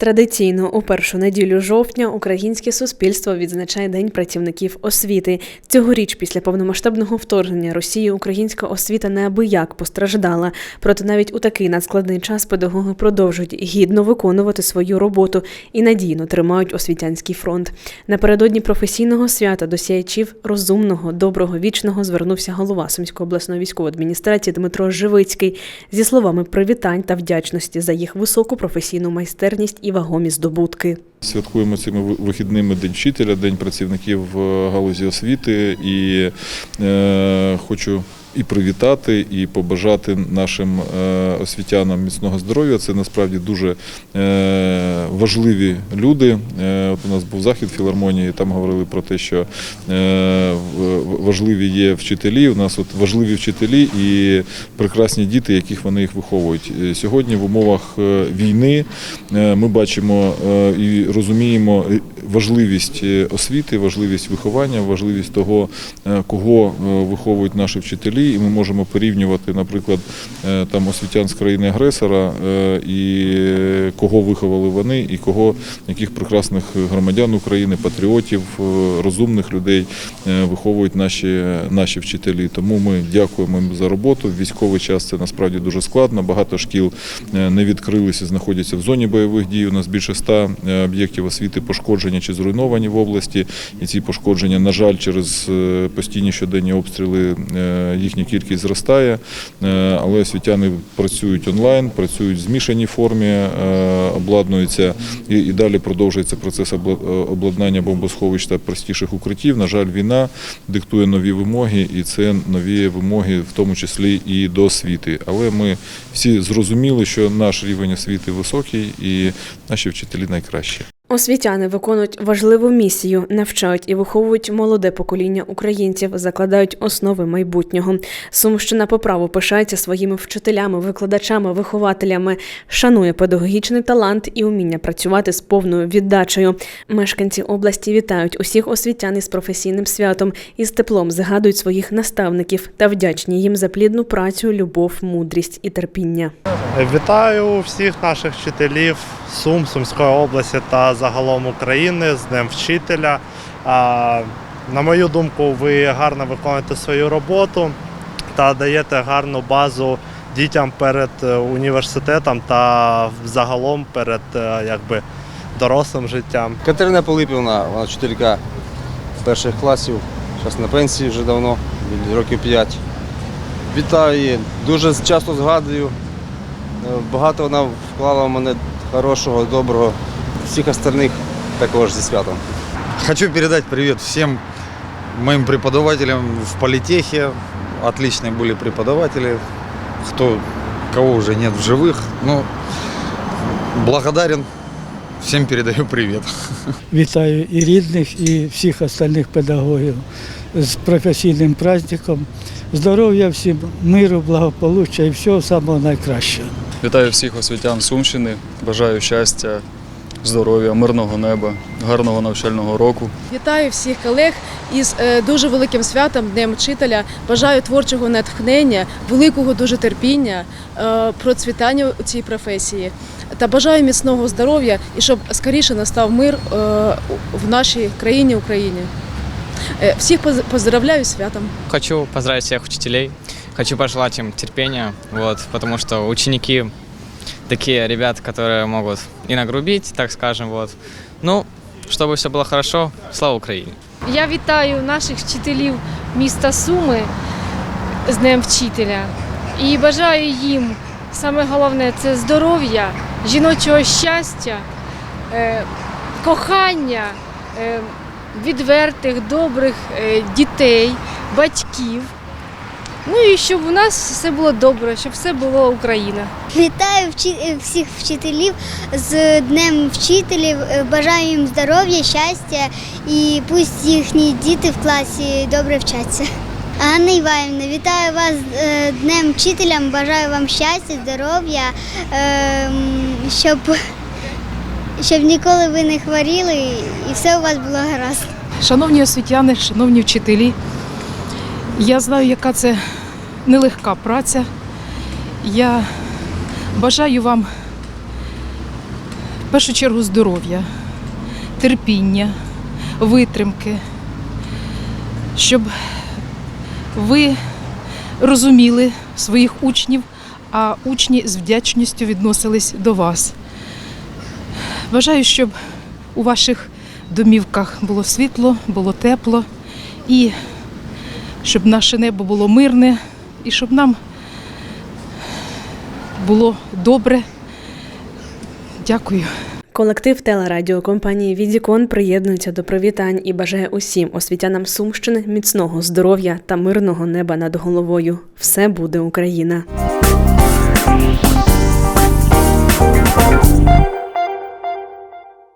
Традиційно у першу неділю жовтня українське суспільство відзначає День працівників освіти. Цьогоріч, після повномасштабного вторгнення Росії, українська освіта неабияк постраждала. Проте навіть у такий надскладний час педагоги продовжують гідно виконувати свою роботу і надійно тримають освітянський фронт. Напередодні професійного свята до сіячів розумного, доброго, вічного звернувся голова Сумської обласної військової адміністрації Дмитро Живицький зі словами привітань та вдячності за їх високу професійну майстерність і вагомі здобутки. Святкуємо цими вихідними День вчителя, День працівників галузі освіти і е, хочу і привітати, і побажати нашим е, освітянам міцного здоров'я. Це насправді дуже е, важливі люди. Е, от у нас був захід філармонії, там говорили про те, що важливі є вчителі. У нас от важливі вчителі і прекрасні діти, яких вони їх виховують. Сьогодні в умовах війни ми бачимо і розуміємо важливість освіти, важливість виховання, важливість того, кого виховують наші вчителі, і ми можемо порівнювати, наприклад, е, там освітян з країни-агресора е, і кого виховали вони, і кого яких прекрасних громадян України, патріотів, е, розумних людей виховують наші, наші вчителі. Тому ми дякуємо їм за роботу. В військовий час це насправді дуже складно. Багато шкіл не відкрилися, знаходяться в зоні бойових дій. У нас більше ста об'єктів освіти пошкоджені чи зруйновані в області. І ці пошкодження, на жаль, через постійні щоденні обстріли е, їхня кількість зростає. Е, Але освітяни працюють онлайн, працюють в змішаній формі, е, обладнуються і, і далі продовжується процес е, обладнання бомбосховищ та простіших укриттів. На жаль, війна диктує нові вимоги, і це нові вимоги, в тому числі і до освіти. Але ми всі зрозуміли, що наш рівень освіти високий і наші вчителі найкращі. Освітяни виконують важливу місію, навчають і виховують молоде покоління українців, закладають основи майбутнього. Сумщина по праву пишається своїми вчителями, викладачами, вихователями, шанує педагогічний талант і уміння працювати з повною віддачею. Мешканці області вітають усіх освітян із професійним святом і з теплом згадують своїх наставників та вдячні їм за плідну працю, любов, мудрість і терпіння. Вітаю всіх наших вчителів Сум, Сумської області та загалом України з Днем вчителя. На мою думку, ви гарно виконуєте свою роботу та даєте гарну базу дітям перед е, університетом та загалом перед е, якби, дорослим життям. Катерина Пилипівна, вона вчителька перших класів, зараз на пенсії вже давно, років 5. Вітаю її, дуже часто згадую. Е, Багато вона вклала в мене хорошого, доброго. Всіх остальних також зі святом. Хочу передать привет всем моим преподавателям в политехе. Отличные были преподаватели. Кто, кого уже нет в живых. Ну, благодарен. Всем передаю привет. Вітаю і рідних, і всіх остальних педагогів з професійним праздником. Здоров'я всім, миру, благополуччя і всього самого найкращого. Вітаю всіх освітян Сумщини. Бажаю щастя, Здоров'я, мирного неба, гарного навчального року. Вітаю всіх колег із е, дуже великим святом Днем вчителя. Бажаю творчого натхнення, великого дуже терпіння, е, процвітання у цій професії. Та бажаю міцного здоров'я і щоб скоріше настав мир е, в нашій країні Україні. Всіх поз- поздравляю з святом. Хочу поздравить всех учителей, хочу пожелать им терпения, вот, потому что ученики такие ребята, которые могут и нагрубить, так скажем, вот. Ну, чтобы все было хорошо, слава Украине! Я вітаю наших вчителів міста Суми з Днем вчителя і бажаю їм саме головне це здоров'я, жіночого щастя, е, кохання, е, відвертих, добрих е, дітей, батьків. Ну і щоб у нас все було добре, щоб все було Україна. Вітаю вчи- всіх вчителів з Днем вчителів. Е, Бажаю їм здоров'я, щастя і пусть їхні діти в класі добре вчаться. Анна Іванівна, вітаю вас з е, Днем вчителям. Бажаю вам щастя, здоров'я, ем, щоб, щоб ніколи ви не хворіли і все у вас було гаразд. Шановні освітяни, шановні вчителі, я знаю, яка це нелегка праця. Я бажаю вам В першу чергу здоров'я, терпіння, витримки, щоб ви розуміли своїх учнів, а учні з вдячністю відносились до вас. Бажаю, щоб у ваших домівках було світло, було тепло і щоб наше небо було мирне і щоб нам було добре. Дякую. Колектив телерадіокомпанії Відікон приєднується до привітань і бажає усім освітянам Сумщини міцного здоров'я та мирного неба над головою. Все буде Україна.